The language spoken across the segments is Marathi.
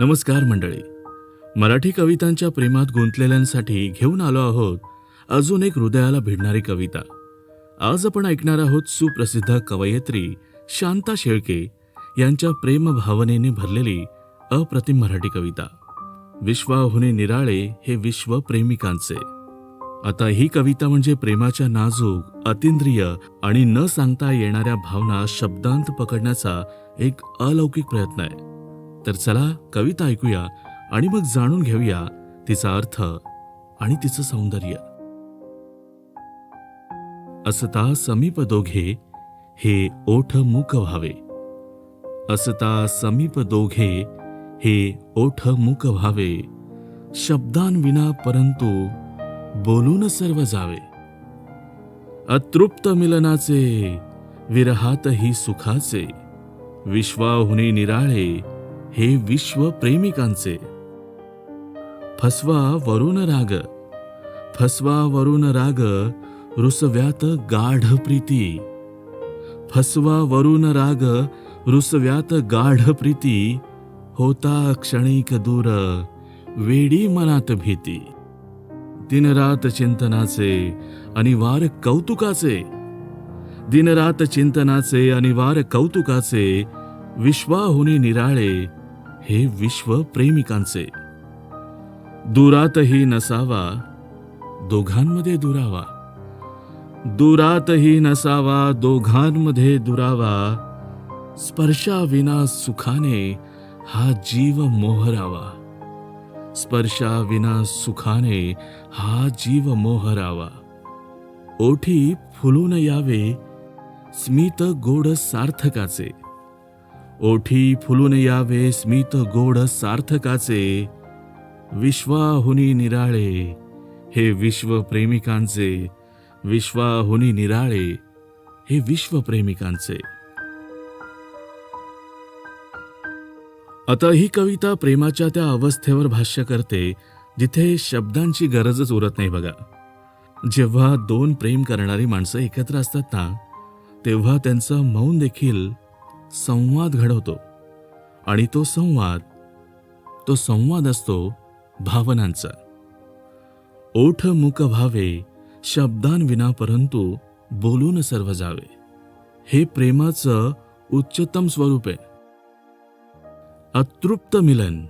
नमस्कार मंडळी. मराठी कवितांच्या प्रेमात गुंतलेल्यांसाठी घेऊन आलो आहोत अजून एक हृदयाला भिडणारी कविता. आज आपण ऐकणार आहोत सुप्रसिद्ध कवयित्री शांता शेळके यांच्या प्रेम भावनेने भरलेली अप्रतिम मराठी कविता. विश्वाहुने निराळे हे विश्व प्रेमिकांचे आता ही कविता म्हणजे प्रेमाच्या नाजूक अतिंद्रिय आणि न सांगता येणाऱ्या भावना शब्दांत पकडण्याचा एक अलौकिक प्रयत्न आहे. तर चला कविता ऐकूया आणि मग जाणून घेऊया तिचा अर्थ आणि तिचं सौंदर्य. असता समीप दोघे हे ओठ मुक व्हावे. असता समीप दोघे हे ओठ मुक व्हावे. शब्दांविना परंतु बोलून सर्व जावे. अतृप्त मिलनाचे विरहातही सुखाचे. विश्वाहुनी निराळे हे विश्व प्रेमिकांचे. फसवा वरुण राग. फसवा वरुण राग रुसव्यात गाढ प्रीती. फसवा वरुण राग रुसव्यात गाढ प्रीती. होता क्षणिक दूर वेडी मनात भीती. दिनरात चिंतनाचे अनिवार कौतुकाचे. दिनरात चिंतनाचे अनिवार कौतुकाचे. विश्वाहुनी निराळे हे विश्व प्रेमिकांचे. दुरातही नसावा दोघांमध्ये दुरावा. दुरातही नसावा दोघांमध्ये दुरावा. स्पर्शाविना सुखाने हा जीव मोहरावा. स्पर्शाविना सुखाने हा जीव मोहरावा. ओठी फुलून यावे स्मित गोड सार्थकाचे. ओठी फुलून यावे स्मित गोड सार्थकाचे. विश्वाहुनी निराळे हे विश्व प्रेमिकांचे विश्वाहुनी निराळे हे विश्व प्रेमिकांचे आता ही कविता प्रेमाच्या त्या अवस्थेवर भाष्य करते जिथे शब्दांची गरजच उरत नाही बघा. जेव्हा दोन प्रेम करणारी माणसं एकत्र असतात ना तेव्हा त्यांचं मौन देखील संवाद घडवतो आणि तो संवाद तो संवाद असतो भावनांचा. ओठ मुख व्हावे शब्दांविना परंतु बोलून सर्व जावे. हे प्रेमाचं उच्चतम स्वरूप आहे. अतृप्त मिलन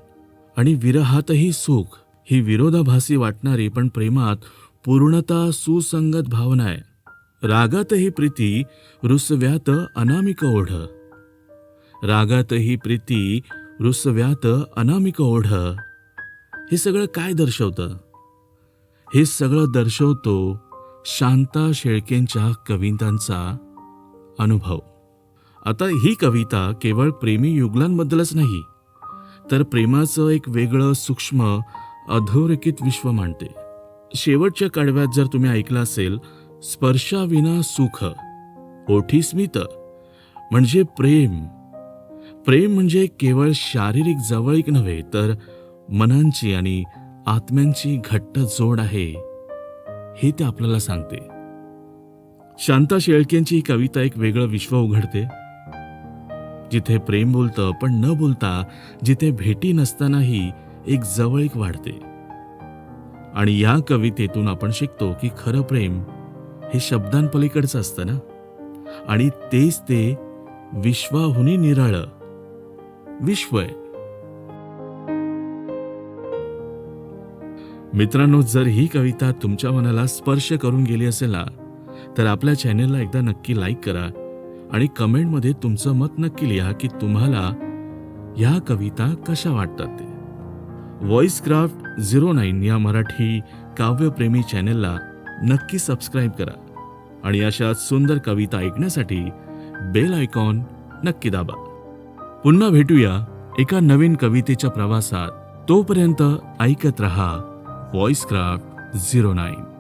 आणि विरहातही सुख ही विरोधाभासी वाटणारी पण प्रेमात पूर्णता सुसंगत भावना आहे. रागातही प्रीती रुसव्यात अनामिक ओढ. रागातही प्रीती रुसव्यात अनामिक ओढ. हे सगळं काय दर्शवतं? हे सगळं दर्शवतो शांता शेळकेंच्या कवितांचा अनुभव. आता ही कविता केवळ प्रेमी युगलांबद्दलच नाही तर प्रेमाचं एक वेगळं सूक्ष्म अधोरेखित विश्व मांडते. शेवटच्या कडव्यात जर तुम्ही ऐकलं असेल स्पर्शाविना सुख ओठी स्मित म्हणजे प्रेम. प्रेम म्हणजे केवळ शारीरिक जवळीक नव्हे तर मनांची आणि आत्म्यांची घट्ट जोड आहे हे ते आपल्याला सांगते. शांता शेळकेंची ही कविता एक वेगळं विश्व उघडते. जिथे प्रेम बोलतं पण न बोलता जिथे भेटी नसतानाही एक जवळीक वाढते. आणि या कवितेतून आपण शिकतो की खरं प्रेम हे शब्दांपलीकडचं असतं ना? आणि तेच ते विश्वाहुनी निराळं विश्व आहे. मित्रांनो जर ही कविता तुमच्या मनाला स्पर्श करून गेली असेल ना तर आपल्या चॅनेलला एकदा नक्की लाईक करा आणि कमेंटमध्ये तुमचं मत नक्की लिहा की तुम्हाला ह्या कविता कशा वाटतात ते. व्हॉइस क्राफ्ट झिरो नाईन या मराठी काव्यप्रेमी चॅनेलला नक्की सबस्क्राईब करा आणि अशा सुंदर कविता ऐकण्यासाठी बेल आयकॉन नक्की दाबा. पुन्हा भेटूया एका नवीन कवितेच्या प्रवासात. तोपर्यंत ऐकत रहा व्हॉइस क्राफ्ट झिरो नाईन